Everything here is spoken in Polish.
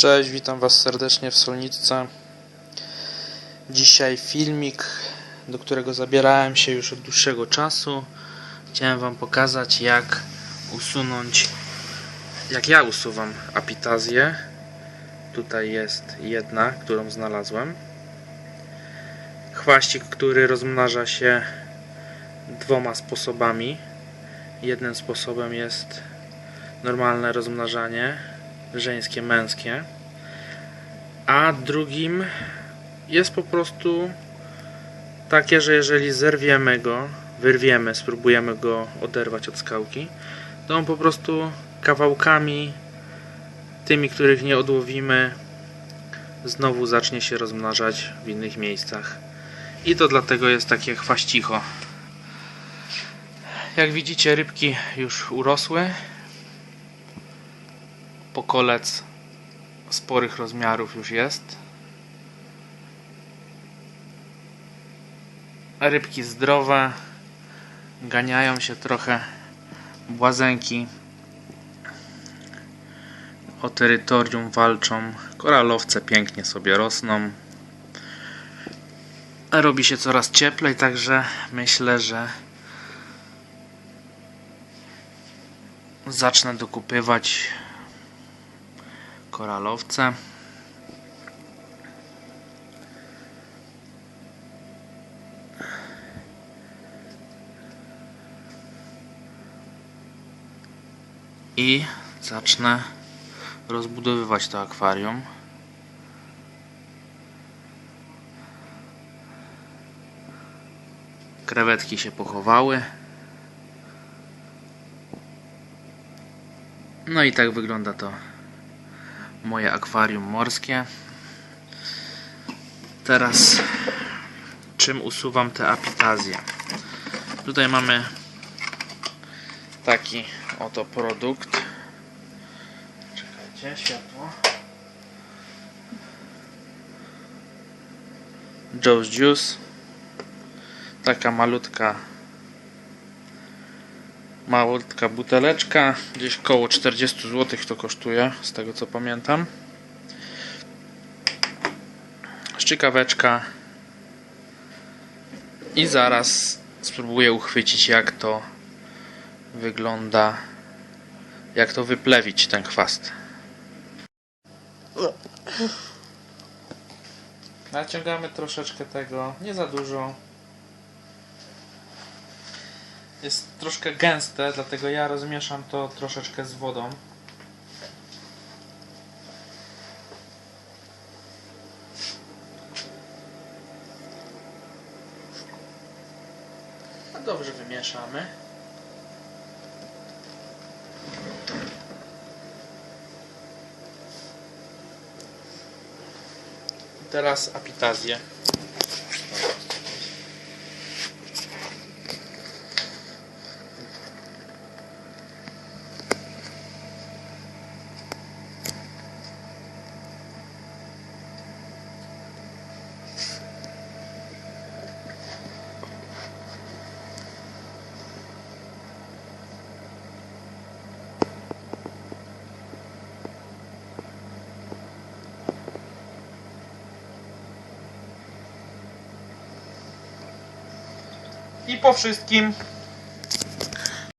Cześć, witam Was serdecznie w Solniczce. Dzisiaj filmik, do którego zabierałem się już od dłuższego czasu. Chciałem Wam pokazać, jak usunąć, jak ja usuwam apitazję. Tutaj jest jedna, którą znalazłem. Chwaścik, który rozmnaża się dwoma sposobami. Jednym sposobem jest normalne rozmnażanie, żeńskie, męskie, a drugim jest po prostu takie, że jeżeli zerwiemy go, wyrwiemy, spróbujemy go oderwać od skałki, to on po prostu kawałkami, tymi, których nie odłowimy, znowu zacznie się rozmnażać w innych miejscach. I to dlatego jest takie chwaścicho. Jak widzicie, rybki już urosły. Pokolec sporych rozmiarów już jest. Rybki zdrowe. Ganiają się trochę błazenki. O terytorium walczą. Koralowce pięknie sobie rosną. Robi się coraz cieplej, także myślę, że zacznę dokupywać koralowce. I zacznę rozbudowywać to akwarium. Krewetki się pochowały. No i tak wygląda to moje akwarium morskie. Teraz czym usuwam te apitazje? Tutaj mamy taki oto produkt. Czekajcie, światło. Joe's Juice. Taka malutka malutka buteleczka, gdzieś koło 40 zł to kosztuje, z tego co pamiętam. Szczykaweczka i zaraz spróbuję uchwycić jak to wygląda, jak to wyplewić ten chwast. Naciągamy troszeczkę tego, nie za dużo, jest troszkę gęste, dlatego ja rozmieszam to troszeczkę z wodą. A dobrze wymieszamy. Teraz apitazję. I po wszystkim